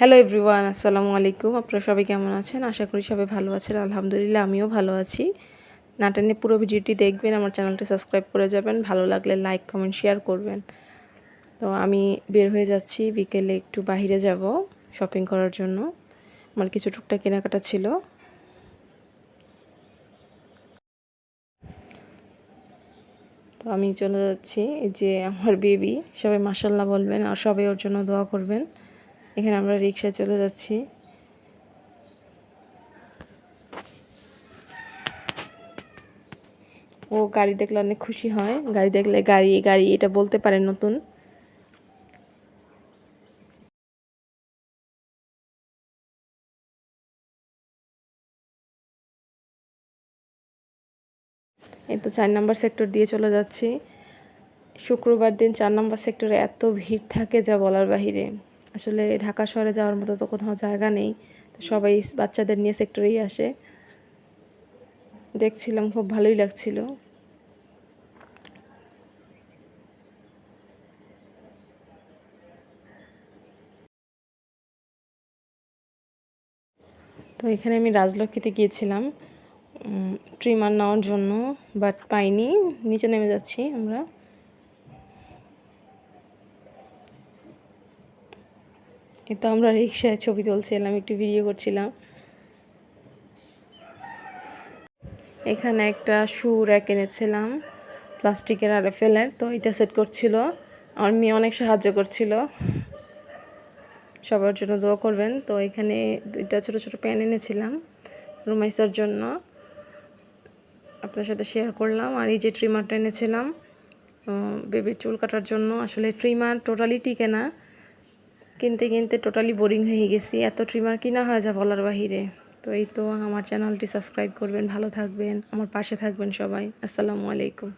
Hello everyone আসসালামু আলাইকুম। আপনারা সবাই কেমন আছেন? আশা করি সবাই ভালো আছেন। আলহামদুলিল্লাহ, আমিও ভালো আছি। নাটানে পুরো ভিডিওটি দেখবেন, আমার চ্যানেলটি সাবস্ক্রাইব করে যাবেন। ভালো লাগলে লাইক, কমেন্ট, শেয়ার করবেন। তো আমি বের হয়ে যাচ্ছি, বিকেলে একটু বাইরে যাব শপিং করার জন্য। আমার কিছু টুকটাক কেনাকাটা ছিল। তো আমি চলে যাচ্ছি যে আমার বেবি সবাই মাসাল্লাহ বলবেন, আর সবাই ওর জন্য দোয়া করবেন। এখানে আমরা রিক্সায় চলে যাচ্ছি। ও গাড়ি দেখলে অনেক খুশি হয়। গাড়ি দেখলে গাড়ি গাড়ি, এটা বলতে পারে নতুন। এই তো চার নাম্বার সেক্টর দিয়ে চলে যাচ্ছি। শুক্রবার দিন চার নাম্বার সেক্টরে এত ভিড় থাকে যা বলার বাহিরে। আসলে ঢাকা শহরে যাওয়ার মতো তো কোথাও জায়গা নেই। সবাই বাচ্চাদের নিয়ে সেক্টরেই আসে। দেখছিলাম, খুব ভালোই লাগছিল। তো এখানে আমি রাজলক্ষ্মীতে গিয়েছিলাম। ট্রিমার নেওয়ার জন্য, বাট পাইনি। নিচে নেমে যাচ্ছি আমরা। তো আমরা রিক্সায় ছবি তুলছিলাম একটু ভিডিও করছিলাম। এখানে একটা শু র্যাক এনেছিলাম, প্লাস্টিকের আর ফেলের, তো এটা সেট করছিল। আমার মেয়ে অনেক সাহায্য করছিল। সবার জন্য দোয়া করবেন। তো এখানে দুইটা ছোট ছোট প্যান এনেছিলাম রুমাইসার জন্য। আপনার সাথে শেয়ার করলাম। আর এই যে ট্রিমারটা এনেছিলাম বেবির চুল কাটার জন্য। আসলে ট্রিমার টোটালি টিকে না। কিনতে কিনতে টোটালি বোরিং হয়ে গেছি। এত ট্রিমার কিনা হয়ে যা বলার বাহিরে। তো এই তো আমার চ্যানেলটি সাবস্ক্রাইব করবেন, ভালো থাকবেন, আমার পাশে থাকবেন সবাই। আসসালামু আলাইকুম।